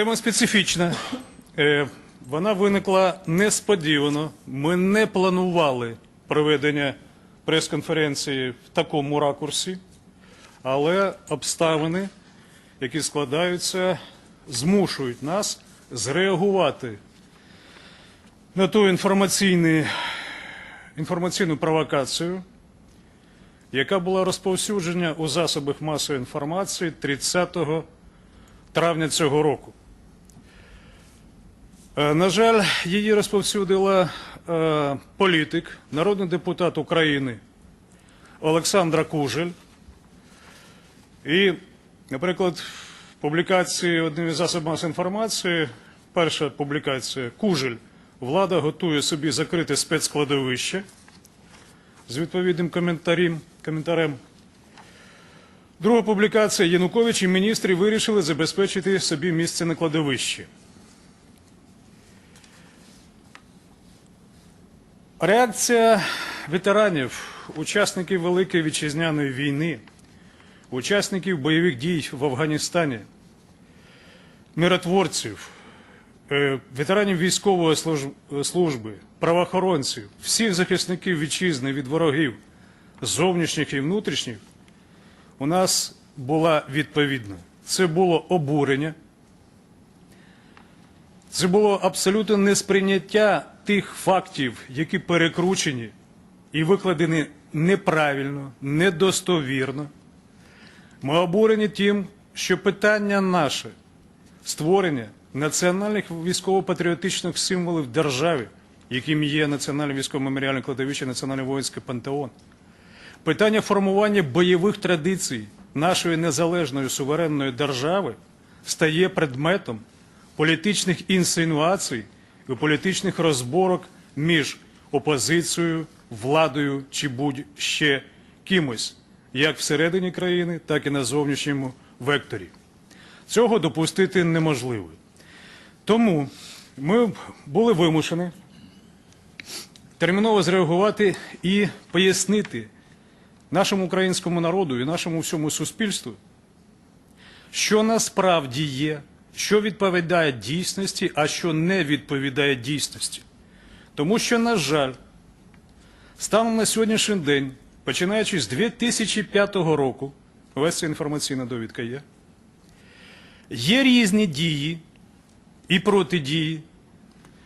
Тема специфічна. Е, Вона виникла несподівано. Ми не планували проведення прес-конференції в такому ракурсі, але обставини, які складаються, змушують нас зреагувати на ту інформаційну, інформаційну провокацію, яка була розповсюджена у засобах масової інформації 30 травня цього року. Е, На жаль, її розповсюдила е, політик, народний депутат України Олександра Кужель. І, наприклад, в публікації одним із засобів масової інформації, перша публікація Кужель, влада готує собі закрите спецскладовище з відповідним коментарем. коментарем. Друга публікація Янукович і міністри вирішили забезпечити собі місце на кладовищі. Реакція ветеранів, учасників Великої вітчизняної війни, учасників бойових дій в Афганістані, миротворців, е, ветеранів військової служби, правоохоронців, всіх захисників вітчизни від ворогів, зовнішніх і внутрішніх, у нас була відповідна. Це було обурення, це було абсолютно несприйняття тих фактів, які перекручені і викладені неправильно, недостовірно. Ми обурені тим, що питання наше створення національних військово-патріотичних символів державі, яким є Національне військово-меморіальне кладовище, Національний воїнський пантеон, питання формування бойових традицій нашої незалежної суверенної держави стає предметом політичних інсинуацій і політичних розборок між опозицією, владою чи будь-ще кимось, як всередині країни, так і на зовнішньому векторі. Цього допустити неможливо. Тому ми були вимушені терміново зреагувати і пояснити нашому українському народу і нашому всьому суспільству, що насправді є, що відповідає дійсності, а що не відповідає дійсності. Тому що, на жаль, станом на сьогоднішній день, починаючи з 2005 року, весь ця інформаційна довідка є, є різні дії і протидії